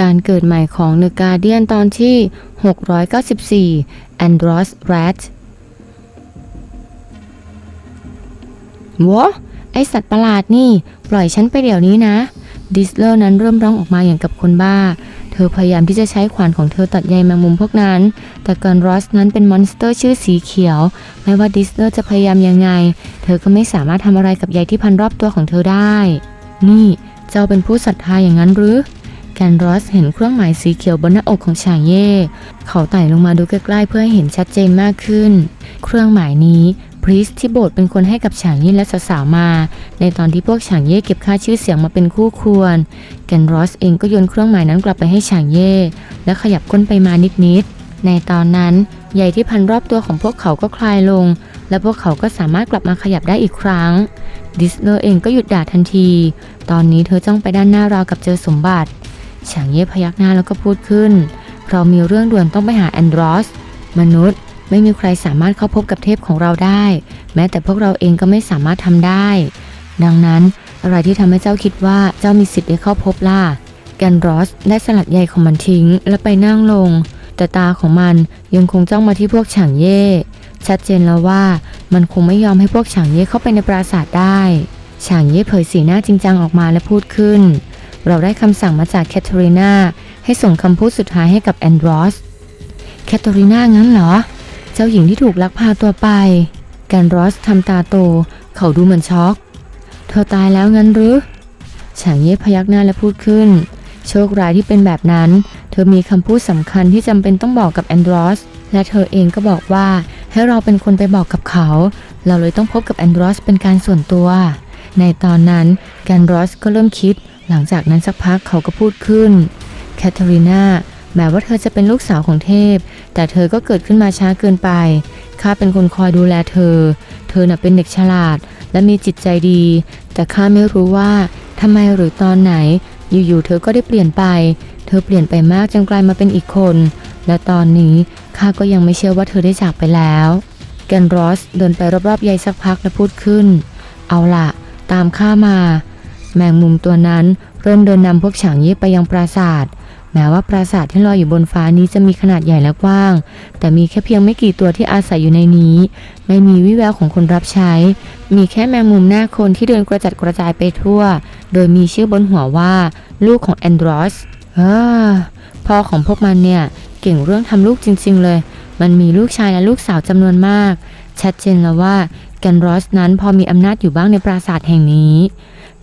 การเกิดใหม่ของเนกาเดียนตอนที่ 694 Andros Rat วะไอสัตว์ประหลาดนี่ ปล่อยฉันไปเดี๋ยวนี้นะ ดิสเลอร์นั้นเริ่มร้องออกมาอย่างกับคนบ้า เธอพยายามที่จะใช้ขวานของเธอตัดใยแมงมุมพวกนั้น แต่กินรอสนั้นเป็นมอนสเตอร์ชื่อสีเขียว ไม่ว่าดิสเลอร์จะพยายามยังไง เธอก็ไม่สามารถทำอะไรกับใยที่พันรอบตัวของเธอได้ นี่ เจ้าเป็นผู้ศรัทธาอย่างนั้นหรือ นรอสเห็นเครื่องหมายสีเขียวบนหน้าอกของฉางเย่ เขาไต่ลงมาดูใกล้ๆเพื่อให้เห็นชัดเจนมากขึ้น เครื่องหมายนี้พริสที่โบสถ์เป็นคนให้กับฉางเย่และสาวๆมา ในตอนที่พวกฉางเย่เก็บค่าชื่อเสียงมาเป็นคู่ควร แกนรอสเองก็โยนเครื่องหมายนั้นกลับไปให้ฉางเย่และขยับก้นไปมานิดๆ ในตอนนั้นใยที่พันรอบตัวของพวกเขาก็คลายลง และพวกเขาก็สามารถกลับมาขยับได้อีกครั้ง ดิสเลอร์เองก็หยุดด่าทันที ตอนนี้เธอจ้องไปด้านหน้าราวกับเจอสมบัติ ฉางเย่พยักหน้าแล้วก็พูดขึ้นเรามีเรื่องด่วนต้องไปหาแอนดรอส มนุษย์ ไม่มีใครสามารถเข้าพบกับเทพของเราได้ แม้แต่พวกเราเองก็ไม่สามารถทำได้ ดังนั้นอะไรที่ทำให้เจ้าคิดว่าเจ้ามีสิทธิ์ได้เข้าพบล่ะแกนรอสได้สลัดใยของมันทิ้งและไปนั่งลง แต่ตาของมันยังคงจ้องมาที่พวกฉางเย่ชัดเจนแล้วว่ามันคงไม่ยอมให้พวกฉางเย่เข้าไปในปราสาทได้ ฉางเย่เผยสีหน้าจริงจังออกมาและพูดขึ้น เราได้คำสั่งมาจากแคทเธอรีนาให้ส่งคำพูดสุดท้ายให้กับแอนดรอสแคทเธอรีนางั้นเหรอ เจ้าหญิงที่ถูกลักพาตัวไป แกนรอสทำตาโต เขาดูเหมือนช็อก เธอตายแล้วงั้นหรือฉางเย่พยักหน้าและพูดขึ้น โชคร้ายที่เป็นแบบนั้น เธอมีคำพูดสำคัญที่จำเป็นต้องบอกกับแอนดรอสและเธอเองก็บอกว่าให้เราเป็นคนไปบอกกับเขา เราเลยต้องพบกับแอนดรอสเป็นการส่วนตัว ในตอนนั้นแกนรอสก็เริ่มคิด หลังจากนั้นสักพักเขาก็พูดขึ้นแคทเธอรีนาแม้ว่าเธอจะเป็นลูกสาวของเทพ แต่เธอก็เกิดขึ้นมาช้าเกินไป ข้าเป็นคนคอยดูแลเธอ เธอน่ะเป็นเด็กฉลาด และมีจิตใจดี แต่ข้าไม่รู้ว่าทำไมหรือตอนไหน อยู่ๆเธอก็ได้เปลี่ยนไป เธอเปลี่ยนไปมากจนกลายมาเป็นอีกคน และตอนนี้ข้าก็ยังไม่เชื่อว่าเธอได้จากไปแล้วแกนรอสเดินไปรอบๆยายสักพักและพูดขึ้น เอาล่ะตามข้ามา แมงมุมตัวนั้นเริ่มเดินนำพวกฉางเย่ไปยังปราสาท แม้ว่าปราสาทที่ลอยอยู่บนฟ้านี้จะมีขนาดใหญ่และกว้าง แต่มีแค่เพียงไม่กี่ตัวที่อาศัยอยู่ในนี้ ไม่มีวิแววของคนรับใช้ มีแค่แมงมุมหน้าคนที่เดินกระจัดกระจายไปทั่ว โดยมีชื่อบนหัวว่า ลูกของแอนดรอสอพ่อของพวกมันเนี่ยเก่งเรื่องทำลูกจริง ๆ เลย มันมีลูกชายและลูกสาวจำนวนมาก ชัดเจนแล้วว่าแกนรอสนั้นพอมีอำนาจอยู่บ้างในปราสาทแห่งนี้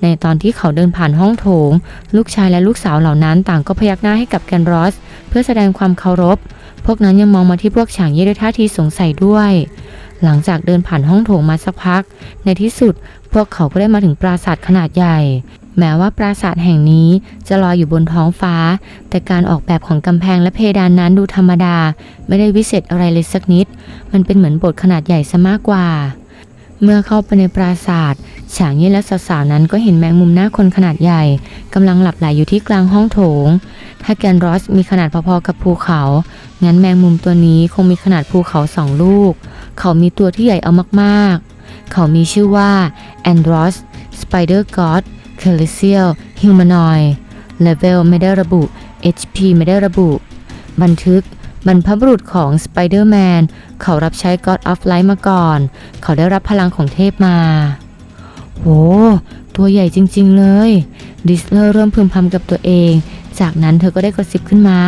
ในตอนที่เขาเดินผ่านห้องโถง ลูกชายและลูกสาวเหล่านั้นต่างก็พยักหน้าให้กับแกนรอส เพื่อแสดงความเคารพ พวกนั้นยังมองมาที่พวกฉางเย่ด้วยท่าทีสงสัยด้วย หลังจากเดินผ่านห้องโถงมาสักพัก ในที่สุดพวกเขาก็ได้มาถึงปราสาทขนาดใหญ่ แม้ว่าปราสาทแห่งนี้จะลอยอยู่บนท้องฟ้า แต่การออกแบบของกำแพงและเพดานนั้นดูธรรมดา ไม่ได้วิเศษอะไรเลยสักนิด มันเป็นเหมือนโบสถ์ขนาดใหญ่ซะมากกว่า เมื่อเข้าไปในปราสาทฉางเย่และสาวๆนั้นก็เห็นแมงมุมหน้าคนขนาดใหญ่กำลังหลับไหลอยู่ที่กลางห้องโถง ถ้าแกนรอสมีขนาดพอๆกับภูเขา งั้นแมงมุมตัวนี้คงมีขนาดภูเขาสองลูก เขามีตัวที่ใหญ่เอามากๆ เขามีชื่อว่า Andros Spider God c a l i c i a l Humanoid Level ไม่ได้ระบุ HP ไม่ได้ระบุ บันทึก บรรพบุรุษของ Spider-Man เขารับใช้ God of Light มาก่อน เขาได้รับพลังของเทพมาโหตัวใหญ่จริง ๆ เลย ดิสเลอร์เริ่มพึมพำกับตัวเอง จากนั้นเธอก็ได้กระซิบขึ้นมา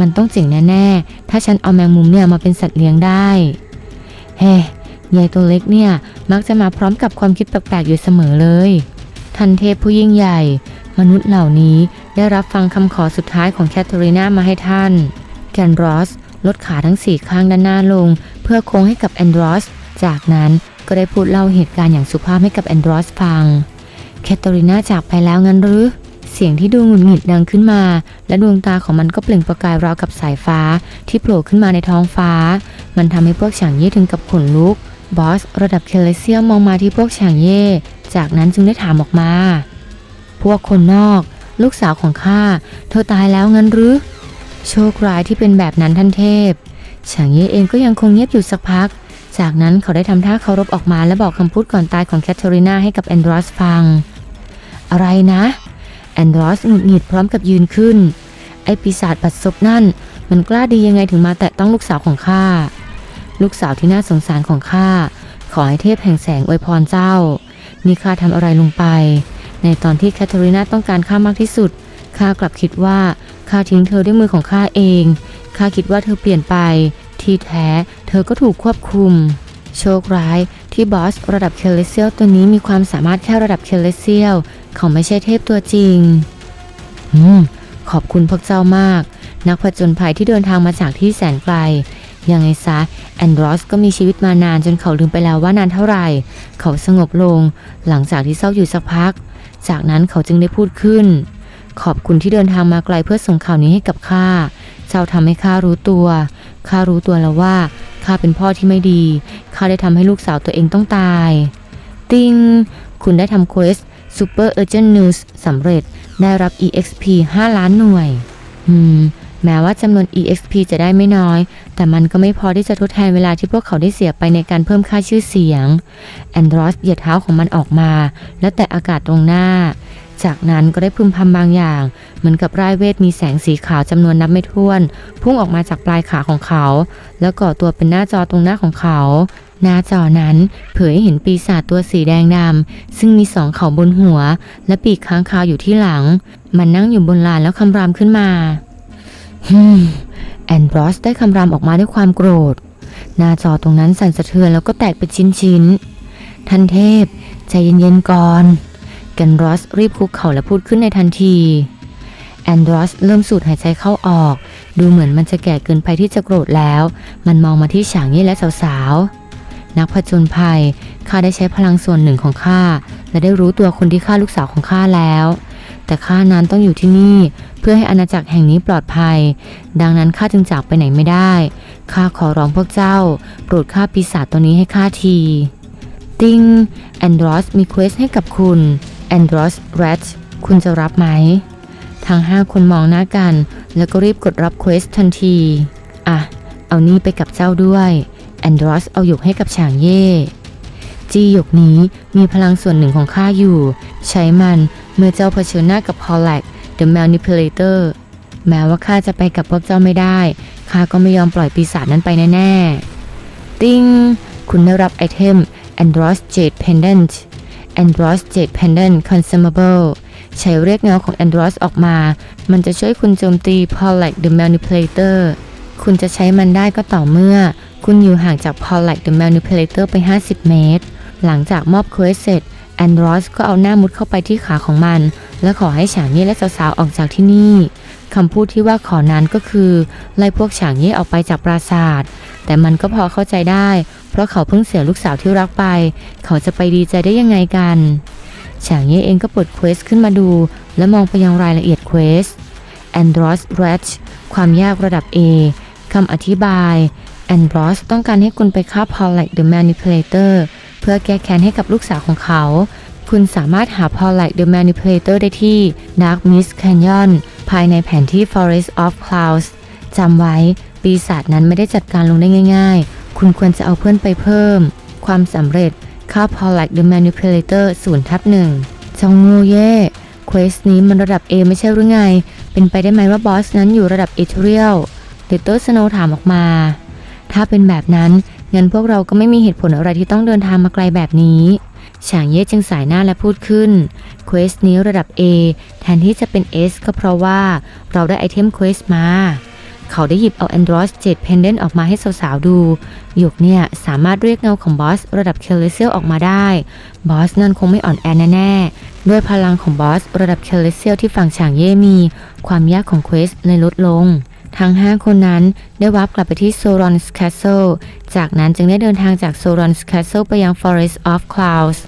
มันต้องเจ๋งแน่ ๆ ถ้าฉันเอาแมงมุมเนี่ยมาเป็นสัตว์เลี้ยงได้ เฮ้ยายตัวเล็กเนี่ย มักจะมาพร้อมกับความคิดแปลกๆอยู่เสมอเลย ทันเทพผู้ยิ่งใหญ่ มนุษย์เหล่านี้ได้รับฟังคำขอสุดท้ายของแคทเธอรีนามาให้ท่าน แกนรอสลดขาทั้งสี่ข้างด้านหน้าลง เพื่อโค้งให้กับแอนดรอส จากนั้นก็ได้พูดเล่าเหตุการณ์อย่างสุภาพให้กับแอนดรอสฟัง แคทเธอรีนาจากไปแล้วงั้นหรือ เสียงที่ดูหงุดหงิดดังขึ้นมา และดวงตาของมันก็เปล่งประกายราวกับสายฟ้าที่โผล่ขึ้นมาในท้องฟ้า มันทำให้พวกฉางเย่ถึงกับขนลุก บอส ระดับเคเลเซียมมองมาที่พวกฉางเย่ จากนั้นจึงได้ถามออกมา พวกคนนอก ลูกสาวของข้า เธอตายแล้วงั้นหรือ โชคร้ายที่เป็นแบบนั้นท่านเทพฉางเย่เองก็ยังคงเงียบอยู่สักพัก จากนั้นเขาได้ทำท่าเคารพออกมาและบอกคำพูดก่อนตายของแคทเธอรีนาให้กับแอนดรอสฟัง อะไรนะ แอนดรอสหงุดหงิดพร้อมกับยืนขึ้น ไอปีศาจบัดซบนั่น มันกล้าดียังไงถึงมาแตะต้องลูกสาวของข้า ลูกสาวที่น่าสงสารของข้า ขอให้เทพแห่งแสงอวยพรเจ้า นี่ข้าทำอะไรลงไป ในตอนที่แคทเธอรีนาต้องการข้ามากที่สุด ข้ากลับคิดว่า ข้าทิ้งเธอด้วยมือของข้าเอง ข้าคิดว่าเธอเปลี่ยนไป ที่แท้เธอก็ถูกควบคุม โชคร้ายที่บอสระดับเคเลเซียลตัวนี้มีความสามารถแค่ระดับเคเลเซียลเขาไม่ใช่เทพตัวจริง อืม ขอบคุณพวกเจ้ามาก นักผจญภัยที่เดินทางมาจากที่แสนไกล ยังไงซะแอนดรอสก็มีชีวิตมานานจนเขาลืมไปแล้วว่านานเท่าไหร่ เขาสงบลง หลังจากที่เศร้าอยู่สักพัก จากนั้นเขาจึงได้พูดขึ้น ขอบคุณที่เดินทางมาไกลเพื่อส่งข่าวนี้ให้กับข้า เจ้าทำให้ข้ารู้ตัว ข้ารู้ตัวแล้วว่าข้าเป็นพ่อที่ไม่ดี ข้าได้ทำให้ลูกสาวตัวเองต้องตาย ติง คุณได้ทำเควส Super Urgent News สำเร็จ ได้รับ EXP 5 ล้านหน่วย อืม แม้ว่าจำนวน EXP จะได้ไม่น้อย แต่มันก็ไม่พอที่จะทดแทนเวลาที่พวกเขาได้เสียไปในการเพิ่มค่าชื่อเสียง แอนดรอสเหยียดเท้าของมันออกมา และแตะอากาศตรงหน้า จากนั้นก็ได้พึมพำบางอย่าง เหมือนกับร่ายเวทมีแสงสีขาวจำนวนนับไม่ถ้วน พุ่งออกมาจากปลายขาของเขา แล้วก่อตัวเป็นหน้าจอตรงหน้าของเขา หน้าจอนั้นเผยให้เห็นปีศาจตัวสีแดงดำซึ่งมีสองเขาบนหัว และปีกค้างคาวอยู่ที่หลัง มันนั่งอยู่บนลานแล้วคำรามขึ้นมาฮึมแอนบรอสได้คำรามออกมาด้วยความโกรธ หน้าจอตรงนั้นสั่นสะเทือนแล้วก็แตกเป็นชิ้นๆท่านเทพ ใจเย็นๆก่อน กันรอสรีบคุกเข่าและพูดขึ้นในทันทีแอนดรอสเริ่มสูดหายใจเข้าออก ดูเหมือนมันจะแก่เกินไปที่จะโกรธแล้ว มันมองมาที่ฉางยี่และสาวๆ นักผจญภัยข้าได้ใช้พลังส่วนหนึ่งของข้าและได้รู้ตัวคนที่ฆ่าลูกสาวของข้าแล้ว แต่ข้านั้นต้องอยู่ที่นี่เพื่อให้อาณาจักรแห่งนี้ปลอดภัย ดังนั้นข้าจึงจากไปไหนไม่ได้ข้าขอร้องพวกเจ้า โปรดฆ่าปีศาจตัวนี้ให้ข้าที ติงแอนดรอสมีเควสให้กับคุณ แอนดรอสแรดคุณจะรับไหม ทั้งห้าคนมองหน้ากัน แล้วก็รีบกดรับเควสทันที อะ เอานี่ไปกับเจ้าด้วยแอนดรอสเอาหยกให้กับฉางเย่จีหยกนี้มีพลังส่วนหนึ่งของข้าอยู่ ใช้มันเมื่อเจ้าเผชิญหน้ากับพอลแลก The Manipulator แม้ว่าข้าจะไปกับพวกเจ้าไม่ได้ข้าก็ไม่ยอมปล่อยปีศาจนั้นไปแน่ ๆ ติ้ง คุณได้รับไอเทม Andros Jade Pendant Andros Jade Pendant Consumable ใช้เรียกเงาของ Andros ออกมา มันจะช่วยคุณโจมตี p o l a c the Manipulator คุณจะใช้มันได้ก็ต่อเมื่อ คุณอยู่ห่างจาก p o l a c the Manipulator ไป 50 เมตร หลังจากมอบเควสเสร็จแอนดรอสก็เอาหน้ามุดเข้าไปที่ขาของมัน และขอให้ฉางเย่และสาวๆออกจากที่นี่คำพูดที่ว่าขอนั้นก็คือ ไล่พวกฉางเย่ออกไปจากปราสาทแต่มันก็พอเข้าใจได้ ราะเขาเพิ่งเสียลูกสาวที่รักไป เขาจะไปดีใจได้ยังไงกันฉางเย่เองก็เปิดเควสขึ้นมาดู และมองไปยังรายละเอียดเควส Andros r a t c h ความยากระดับ A คำอธิบาย Andros ต้องการให้คุณไปฆ่า p o l a c the Manipulator เพื่อแก้แค้นให้กับลูกสาวของเขา คุณสามารถหา p o l a c the Manipulator ได้ที่ Dark Mist Canyon ภายในแผนที่ Forest of Clouds จำไว้ปีศาจนั้นไม่ได้จัดการลงได้ง่าย ๆ คุณควรจะเอาเพื่อนไปเพิ่ม ความสำเร็จค่า p o l a c the Manipulator 0ทับ1จงงูเย่เควสนี้มันระดับ A ไม่ใช่หรือไง เป็นไปได้ไหมว่าบอสนั้นอยู่ระดับ e t h e r e a l เดเตอร์สโนถามออกมา ถ้าเป็นแบบนั้นงั้นพวกเราก็ไม่มีเหตุผลอะไรที่ต้องเดินทางมาไกลแบบนี้ฉางเย่จึงสายหน้าและพูดขึ้น เควสนี้ระดับ A แทนที่จะเป็น S ก็เพราะว่าเราได้ไอเทมเควสมา เขาได้หยิบเอา Andros 7 Pendant ออกมาให้สาวๆดู หยกเนี่ย สามารถเรียกเงาของบอสระดับเคลเซียลออกมาได้ บอสนั่นคงไม่อ่อนแอแน่ๆ ด้วยพลังของบอสระดับเคลเซียลที่ฝั่งฉางเย่มี ความยากของเควสเลยลดลง ทั้ง 5 คนนั้นได้วับกลับไปที่โซรอนส์แคสเซิลจากนั้นจึงได้เดินทางจากโซรอนส์แคสเซิลไปยัง Forest of Clouds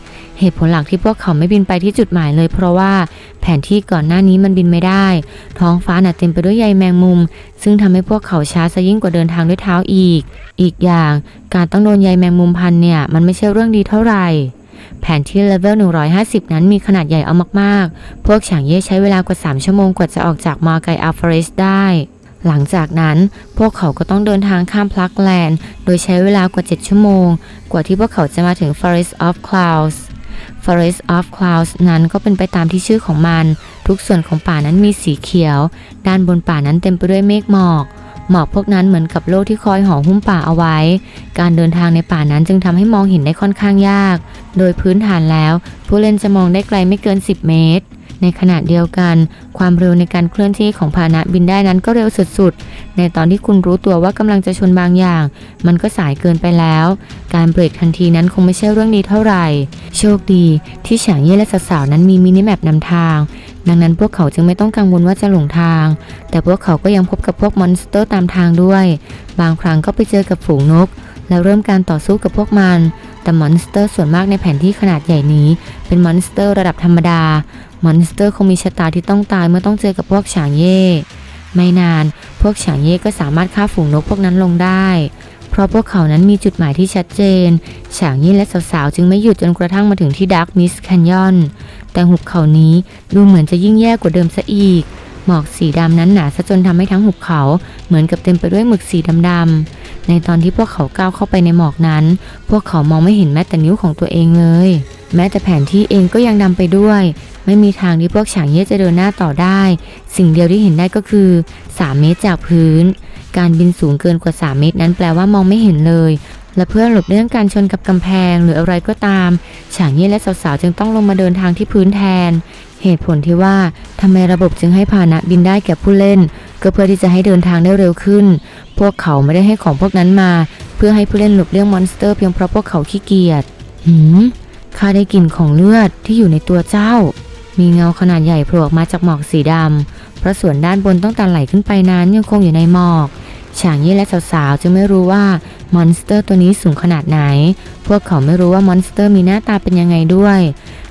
เหตุผลหลักที่พวกเขาไม่บินไปที่จุดหมายเลยเพราะว่าแผนที่ก่อนหน้านี้มันบินไม่ได้ ท้องฟ้าน่ะเต็มไปด้วยใยแมงมุม ซึ่งทำให้พวกเขาช้าซะยิ่งกว่าเดินทางด้วยเท้าอีก อีกอย่างการต้องโดนใยแมงมุมพันเนี่ยมันไม่ใช่เรื่องดีเท่าไหร่แผนที่เลเวล 150 นั้นมีขนาดใหญ่เอามาก ๆ พวกฉางเย่ใช้เวลากว่า 3 ชั่วโมงกว่าจะออกจากมาไกอัลฟาเรสได้ หลังจากนั้นพวกเขาก็ต้องเดินทางข้ามพลักแลนด์ โดยใช้เวลากว่า 7 ชั่วโมง กว่าที่พวกเขาจะมาถึง Forest of Clouds Forest of Clouds นั้นก็เป็นไปตามที่ชื่อของมัน ทุกส่วนของป่านั้นมีสีเขียว ด้านบนป่านั้นเต็มไปด้วยเมฆหมอก หมอกพวกนั้นเหมือนกับโลกที่คอยห่อหุ้มป่าเอาไว้ การเดินทางในป่านั้นจึงทำให้มองเห็นได้ค่อนข้างยาก โดยพื้นฐานแล้ว ผู้เล่นจะมองได้ไกลไม่เกิน 10 เมตร ในขณะเดียวกัน ความเร็วในการเคลื่อนที่ของพาหนะบินได้นั้นก็เร็วสุดๆ ในตอนที่คุณรู้ตัวว่ากำลังจะชนบางอย่าง มันก็สายเกินไปแล้ว การเบรกทันทีนั้นคงไม่ใช่เรื่องดีเท่าไหร่ โชคดี ที่ฉางเย่และสาวๆนั้นมีมินิแมปนำทาง ดังนั้นพวกเขาจึงไม่ต้องกังวลว่าจะหลงทาง แต่พวกเขาก็ยังพบกับพวกมอนสเตอร์ตามทางด้วย บางครั้งก็ไปเจอกับฝูงนก แล้วเริ่มการต่อสู้กับพวกมัน แต่มอนสเตอร์ส่วนมากในแผนที่ขนาดใหญ่นี้ เป็นมอนสเตอร์ระดับธรรมดามอนสเตอร์คงมีชะตาที่ต้องตายเมื่อต้องเจอกับพวกฉางเย่ไม่นาน พวกฉางเย่ก็สามารถฆ่าฝูงนกพวกนั้นลงได้ เพราะพวกเขานั้นมีจุดหมายที่ชัดเจน ฉางเย่และสาวๆ จึงไม่หยุดจนกระทั่งมาถึงที่ดาร์กมิสแคนยอน แต่หุบเขานี้ดูเหมือนจะยิ่งแย่กว่าเดิมซะอีก หมอกสีดำนั้นหนาซะจนทำให้ทั้งหุบเขา เหมือนกับเต็มไปด้วยหมึกสีดำๆ ในตอนที่พวกเขาก้าวเข้าไปในหมอกนั้น พวกเขามองไม่เห็นแม้แต่นิ้วของตัวเองเลย แม้แต่แผนที่เองก็ยังดำไปด้วย ไม่มีทางที่พวกฉางเย่จะเดินหน้าต่อได้ สิ่งเดียวที่เห็นได้ก็คือ 3 เมตรจากพื้น การบินสูงเกินกว่า 3 เมตรนั้นแปลว่ามองไม่เห็นเลยและเพื่อหลบเลี่ยงการชนกับกำแพงหรืออะไรก็ตาม ฉางเย่และสาวๆ จึงต้องลงมาเดินทางที่พื้นแทน เหตุผลที่ว่าทำไมระบบจึงให้พานะบินได้แก่ผู้เล่น ก็เพื่อที่จะให้เดินทางได้เร็วขึ้น พวกเขาไม่ได้ให้ของพวกนั้นมา เพื่อให้ผู้เล่นหลบเลี่ยงมอนสเตอร์เพียงเพราะพวกเขาขี้เกียจหืมข้าได้กลิ่นของเลือดที่อยู่ในตัวเจ้า มีเงาขนาดใหญ่โผล่ออกมาจากหมอกสีดำเพราะส่วนด้านบนต้องตันไหลขึ้นไปนั้นยังคงอยู่ในหมอกฉางยี่และสาวๆจึงไม่รู้ว่ามอนสเตอร์ตัวนี้สูงขนาดไหน พวกเขาไม่รู้ว่ามอนสเตอร์มีหน้าตาเป็นยังไงด้วย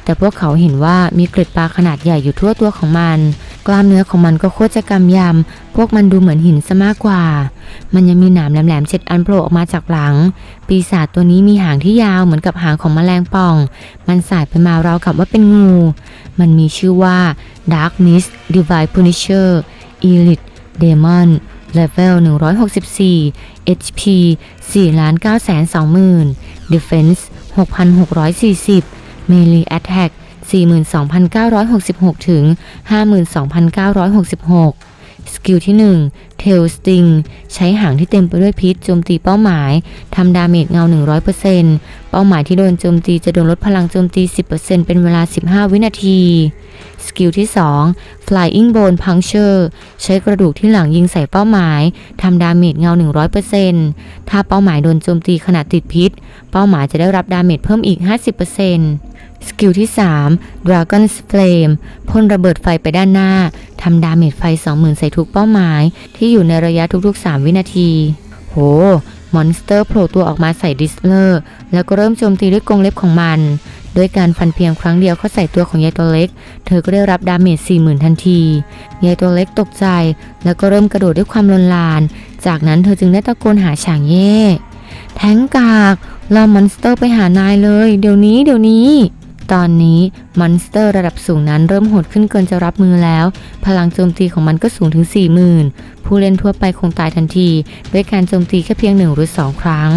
แต่พวกเขาเห็นว่ามีเกล็ดปลาขนาดใหญ่อยู่ทั่วตัวของมัน กล้ามเนื้อของมันก็โคตรจะกำยำ พวกมันดูเหมือนหินซะมากกว่า มันยังมีหนามแหลมๆเจ็ดอันโผล่ออกมาจากหลัง ปีศาจตัวนี้มีหางที่ยาวเหมือนกับหางของแมลงป่อง มันสายไปมาราวกับว่าเป็นงู มันมีชื่อว่า Dark Mist Divine Punisher Elite Demon Level 164 HP 4 9 2 0 0 0 0 Defense 6,640 Melee Attack 42,966 ถึง 52,966 สกิลที่1 Tail Sting ใช้หางที่เต็มไปด้วยพิษโจมตีเป้าหมายทำดาเมจเงา 100%เป้าหมายที่โดนโจมตีจะโดนลดพลังโจมตี 10%เป็นเวลา 15 วินาทีสกิลที่ 2 Flying Bone Puncture ใช้กระดูกที่หลังยิงใส่เป้าหมายทำดาเมจเงา 100%ถ้าเป้าหมายโดนโจมตีขณะติดพิษ เป้าหมายจะได้รับดาเมจเพิ่มอีก 50%สกิลที่ 3 Dragon's Flame พ่นระเบิดไฟไปด้านหน้าำดาเมจไฟ 20,000 ใส่ทุกเป้าหมาย ที่อยู่ในระยะทุกๆ 3 วินาที โห มอนสเตอร์โผล่ตัวออกมาใส่ดิสเลอร์ แล้วก็เริ่มโจมตีด้วยกรงเล็บของมันด้วยการฟันเพียงครั้งเดียวเข้าใส่ตัวของยายตัวเล็ก เธอก็ได้รับดาเมจ 40,000 ทันที ยายตัวเล็กตกใจ แล้วก็เริ่มกระโดดด้วยความลนลาน จากนั้นเธอจึงได้ตะโกนหาฉางเย่ แทงกากล่อมอนสเตอร์ไปหานายเลย เดี๋ยวนี้ เดี๋ยวนี้ ตอนนี้มอนสเตอร์ระดับสูงนั้นเริ่มโหดขึ้นเกินจะรับมือแล้ว พลังโจมตีของมันก็สูงถึง 40,000 ผู้เล่นทั่วไปคงตายทันที ด้วยการโจมตีแค่เพียงหนึ่งหรือสองครั้ง